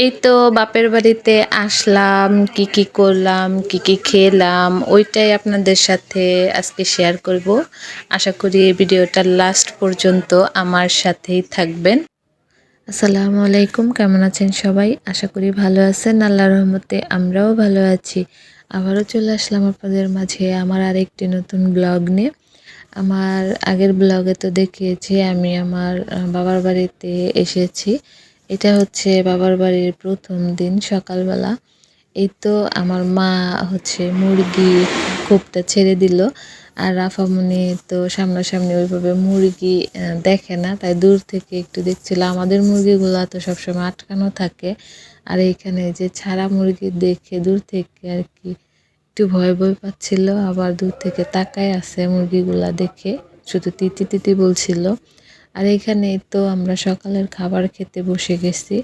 এই তো বাপের বাড়িতে আসলাম, কি কি করলাম, কি কি খেলাম, ওইটাই আপনাদের সাথে আজকে শেয়ার করব। আশা করি এই ভিডিওটা লাস্ট পর্যন্ত আমার সাথেই থাকবেন। আসসালামু আলাইকুম, কেমন আছেন সবাই? আশা করি ভালো আছেন আল্লাহ রহমতে আমরাও ভালো আছি। আবারও চলে আসলাম আপনাদের মাঝে আমার আরেকটি নতুন ব্লগ নিয়ে। আমার আগের ব্লগে তো দেখিয়েছি, আমি আমার বাবার বাড়িতে এসেছি। এটা হচ্ছে বাবার বাড়ির প্রথম দিন সকালবেলা। এই তো আমার মা হচ্ছে মুরগি কোপটা ছেড়ে দিল। আর রাফামণি তো সামনাসামনি ওইভাবে মুরগি দেখে না, তাই দূর থেকে একটু দেখছিল। আমাদের মুরগিগুলো তো সবসময় আটকানো থাকে। আর এইখানে যে ছাড়া মুরগি দেখে দূর থেকে আর কি একটু ভয় ভয় পাচ্ছিল। আবার দূর থেকে তাকায় আছে মুরগিগুলা দেখে, শুধু তিতি তিতি বলছিল। আর এখানে তো আমরা সকালের খাবার খেতে বসে গেছি।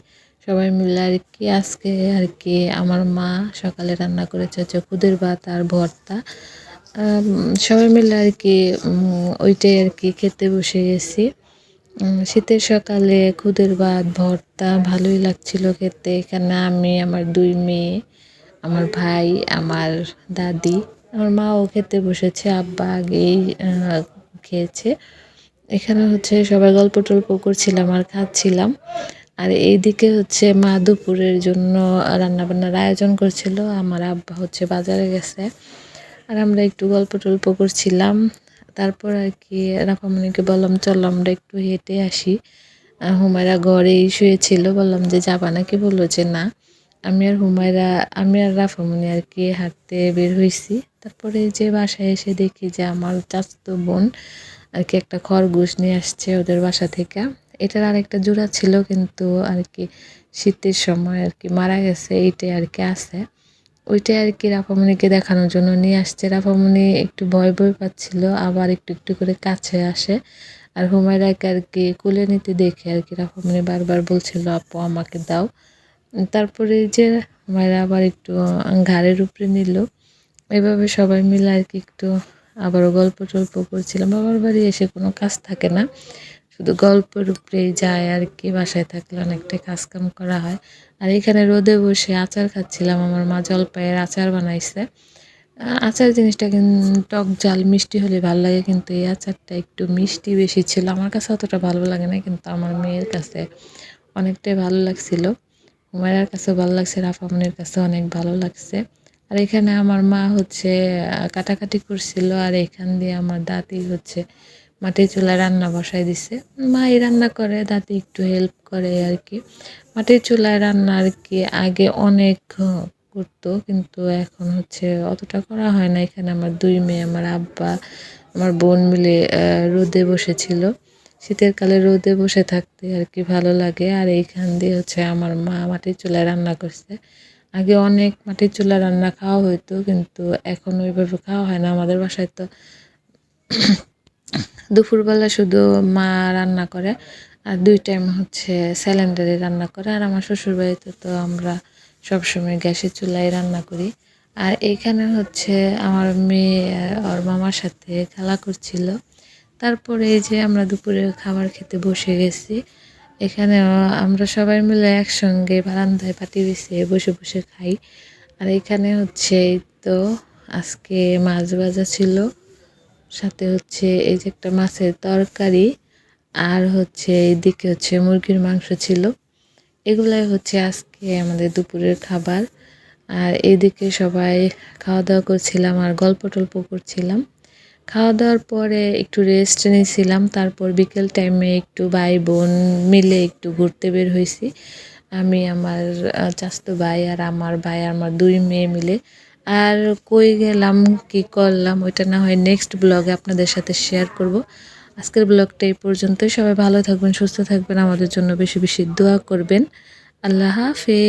সবাই মিলে আর কি, আজকে আর কি আমার মা সকালে রান্না করেছে হচ্ছে খুদের ভাত আর ভর্তা। সবাই মিলে আর কি ওইটাই আর কি খেতে বসে গেছি। শীতের সকালে খুদের ভাত, ভর্তা ভালোই লাগছিল খেতে। এখানে আমি, আমার দুই মেয়ে, আমার ভাই, আমার দাদি, আমার মাও খেতে বসেছে, আব্বা আগেই খেয়েছে। এখানে হচ্ছে সবাই গল্প টল্প করছিলাম আর খাচ্ছিলাম। আর এইদিকে হচ্ছে মা দুপুরের জন্য রান্নাবান্নার আয়োজন করছিল, আমার আব্বা হচ্ছে বাজারে গেছে। আর আমরা একটু গল্প টল্প করছিলাম। তারপর আর কি রাফামণিকে বললাম, চল আমরা একটু হেঁটে আসি। হুমায়রা ঘরেই শুয়েছিল, বললাম যে, যাবা নাকি? বলল যে, না। আমি আর হুমায়রা, আমি আর রাফামণি আর কি হাঁটতে বের হয়েছি তারপরে যে বাসায় এসে দেখি যে, আমার চাচতো বোন আর কি একটা খরগোশ নিয়ে আসছে ওদের বাসা থেকে। এটার আর একটা জোড়া ছিল, কিন্তু আর কি শীতের সময় আর কি মারা গেছে, এইটাই আর কি আছে। ওইটাই আর কি রাফামণিকে দেখানোর জন্য নিয়ে আসছে। রাফামণি একটু ভয় ভয় পাচ্ছিল, আবার একটু একটু করে কাছে আসে। আর হুমায়রাকে আর কি কুলে নিতে দেখে আর কি রাফামণি বারবার বলছিল, আপু, আমাকে দাও। তারপরে যে হুমায়রা আবার একটু ঘাড়ের উপরে নিল। এভাবে সবাই মিলে আর কি একটু আবারও গল্প টল্প করছিলাম। বাবার বাড়ি এসে কোনো কাজ থাকে না। শুধু গল্পের উপরেই যায় আর কি, বাসায় থাকলে অনেকটা কাজ কাম করা হয়। আর এখানে রোদে বসে আচার খাচ্ছিলাম। আমার মা জলপাইয়ের আচার বানাইছে। আচার জিনিসটা কিন্তু টক জাল মিষ্টি হলে ভালো লাগে, কিন্তু এই আচারটা একটু মিষ্টি বেশি ছিল। আমার কাছে অতটা ভালো লাগে না কিন্তু আমার মেয়ের কাছে অনেকটাই ভালো লাগছিল। হুমায়রার কাছেও ভালো লাগছে, রাফামনির কাছে অনেক ভালো লাগছে। আর এখানে আমার মা হচ্ছে কাটাকাটি করছিল আর এখান দিয়ে আমার দাদি হচ্ছে মাটির চুলায় রান্না বসাই দিছে। মাই রান্না করে দাদি একটু হেল্প করে আর কি। মাটির চুলায় রান্না আর কি আগে অনেক করতো, কিন্তু এখন হচ্ছে অতটা করা হয় না। এখানে আমার দুই মেয়ে, আমার আব্বা, আমার বোন মিলে রোদে বসেছিল। শীতের কালে রোদে বসে থাকতে আর কি ভালো লাগে। আর এইখান দিয়ে হচ্ছে আমার মা মাটির চুলায় রান্না করছে। আগে অনেক মাটির চুলা রান্না খাওয়া হইতো, কিন্তু এখন ওইভাবে খাওয়া হয় না। আমাদের বাসায় তো দুপুরবেলা শুধু মা রান্না করে আর দুই টাইম হচ্ছে সিলিন্ডারে রান্না করে। আর আমার শ্বশুরবাড়িতে তো আমরা সবসময় গ্যাসের চুলায় রান্না করি। আর এখানে হচ্ছে আমার মেয়ে ওর মামার সাথে খেলা করছিল। তারপরে যে আমরা দুপুরে খাবার খেতে বসে গেছি। এখানে আমরা সবাই মিলে একসঙ্গে বারান্দায় পাটি বিছিয়ে বসে বসে খাই। আর এখানে হচ্ছে তো আজকে মাছ ভাজা ছিল, সাথে হচ্ছে এই যে একটা মাছের তরকারি, আর হচ্ছে এইদিকে হচ্ছে মুরগির মাংস ছিল। এগুলাই হচ্ছে আজকে আমাদের দুপুরের খাবার। আর এদিকে সবাই খাওয়া দাওয়া করছিলাম আর গল্প টল্প করছিলাম। খাওয়া দাওয়ার পরে একটু রেস্ট নিয়েছিলাম, তারপর বিকেল টাইমে একটু ভাই বোন মিলে একটু ঘুরতে বের হয়েছি। আমি আমার চাস্তো ভাই আর আমার ভাই আমার দুই মেয়ে মিলে। আর কই গেলাম, কি করলাম, ওইটা না হয় নেক্সট ব্লগে আপনাদের সাথে শেয়ার করব। আজকের ব্লগটা এই পর্যন্তই। সবাই ভালো থাকবেন, সুস্থ থাকবেন, আমাদের জন্য বেশি বেশি দোয়া করবেন। আল্লাহ হাফেজ।